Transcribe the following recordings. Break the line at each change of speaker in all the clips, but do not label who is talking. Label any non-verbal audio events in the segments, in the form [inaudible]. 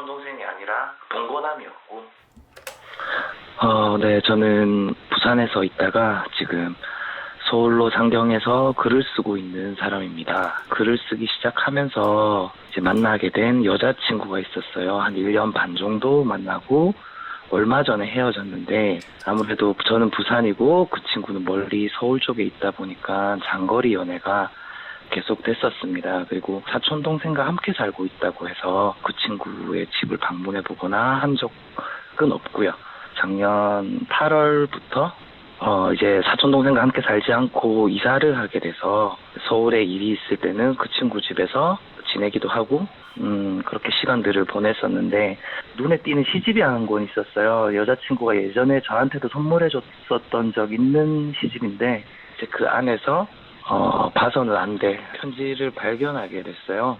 사촌 동생이 아니라 동거남이었고. 어, 네, 저는 부산에서 있다가 지금 서울로 상경해서 글을 쓰고 있는 사람입니다. 글을 쓰기 시작하면서 이제 만나게 된 여자친구가 있었어요. 한 1년 반 정도 만나고 얼마 전에 헤어졌는데 아무래도 저는 부산이고 그 친구는 멀리 서울 쪽에 있다 보니까 장거리 연애가 계속 됐었습니다. 그리고 사촌 동생과 함께 살고 있다고 해서 그 친구의 집을 방문해 보거나 한 적은 없고요. 작년 8월부터 어 이제 사촌 동생과 함께 살지 않고 이사를 하게 돼서 서울에 일이 있을 때는 그 친구 집에서 지내기도 하고 음 그렇게 시간들을 보냈었는데 눈에 띄는 시집이 한 권 있었어요. 여자친구가 예전에 저한테도 선물해 줬었던 적 있는 시집인데 이제 그 안에서 어 봐서는 안될 편지를 발견하게 됐어요.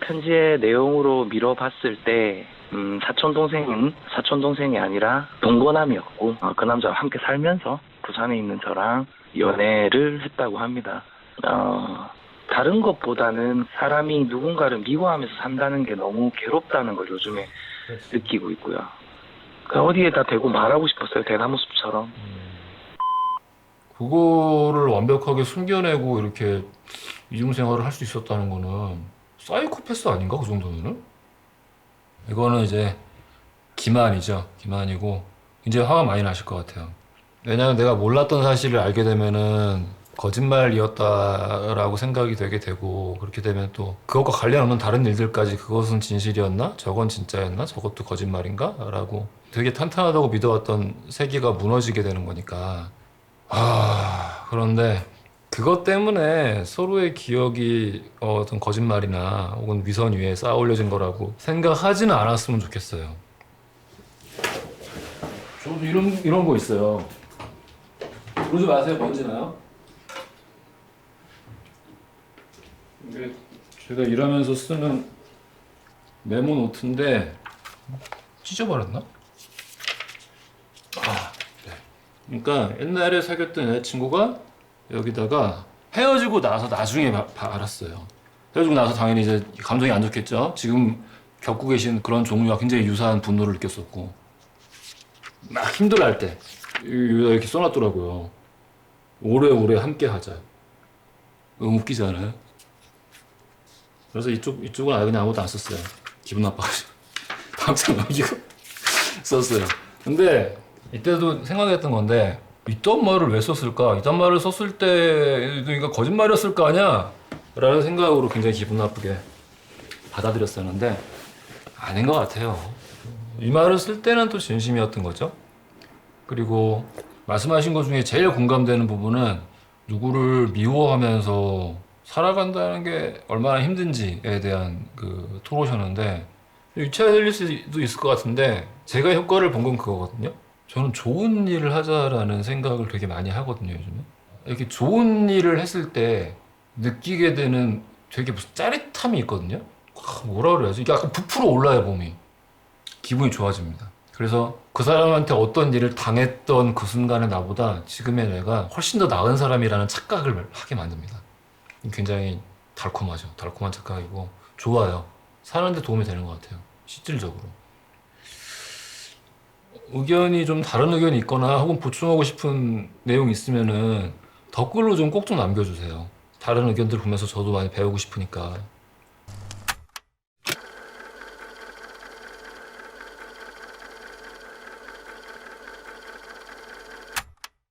편지의 내용으로 미뤄봤을 때, 음, 사촌 동생은 사촌 동생이 아니라 동거남이었고, 어, 그 남자와 함께 살면서 부산에 있는 저랑 연애를 했다고 합니다. 어, 다른 것보다는 사람이 누군가를 미워하면서 산다는 게 너무 괴롭다는 걸 요즘에 느끼고 있고요. 그 어디에다 대고 말하고 싶었어요, 대나무 숲처럼.
그거를 완벽하게 숨겨내고 이렇게 이중생활을 할 수 있었다는 거는 사이코패스 아닌가 그 정도면은? 이거는 이제 기만이죠. 기만이고 이제 화가 많이 나실 것 같아요. 왜냐하면 내가 몰랐던 사실을 알게 되면은 거짓말이었다라고 생각이 되게 되고 그렇게 되면 또 그것과 관련 없는 다른 일들까지 그것은 진실이었나? 저건 진짜였나? 저것도 거짓말인가? 라고 되게 탄탄하다고 믿어왔던 세계가 무너지게 되는 거니까 아, 그런데 그것 때문에 서로의 기억이 어, 어떤 거짓말이나 혹은 위선 위에 쌓아 올려진 거라고 생각하지는 않았으면 좋겠어요. 저도 이런 이런 거 있어요. 그러지 마세요. 먼지 나요? 이게 제가 일하면서 쓰는 메모 노트인데 찢어버렸나? 아, 그러니까 옛날에 사귀었던 여자친구가 여기다가 헤어지고 나서 나중에 바- 바- 알았어요. 헤어지고 나서 당연히 이제 감정이 안 좋겠죠. 지금 겪고 계신 그런 종류와 굉장히 유사한 분노를 느꼈었고 막 힘들어할 때 이렇게 써놨더라고요. 오래오래 함께하자. 너무 웃기지 않아요? 그래서 이쪽 이쪽은 아예 그냥 아무것도 안 썼어요. 기분 나빠가지고 [laughs] 당장 넘기고 [laughs] 썼어요. 근데 이때도 생각했던 건데 이딴 말을 왜 썼을까? 이딴 말을 썼을 때 그러니까 거짓말이었을 거 아니야? 라는 생각으로 굉장히 기분 나쁘게 받아들였었는데 아닌 것 같아요. 이 말을 쓸 때는 또 진심이었던 거죠. 그리고 말씀하신 것 중에 제일 공감되는 부분은 누구를 미워하면서 살아간다는 게 얼마나 힘든지에 대한 그 토로셨는데 들릴 수도 있을 것 같은데 제가 효과를 본 건 그거거든요. 저는 좋은 일을 하자라는 생각을 되게 많이 하거든요, 요즘에. 이렇게 좋은 일을 했을 때 느끼게 되는 되게 무슨 짜릿함이 있거든요. 아, 뭐라 그래야지? 이게 약간 부풀어 올라요, 몸이. 기분이 좋아집니다. 그래서 그 사람한테 어떤 일을 당했던 그 순간의 나보다 지금의 내가 훨씬 더 나은 사람이라는 착각을 하게 만듭니다. 굉장히 달콤하죠. 달콤한 착각이고 좋아요. 사는데 도움이 되는 것 같아요. 실질적으로. 의견이 좀 다른 의견이 있거나 혹은 보충하고 싶은 내용이 있으면은 댓글로 좀 꼭 좀 남겨주세요. 다른 의견들 보면서 저도 많이 배우고 싶으니까.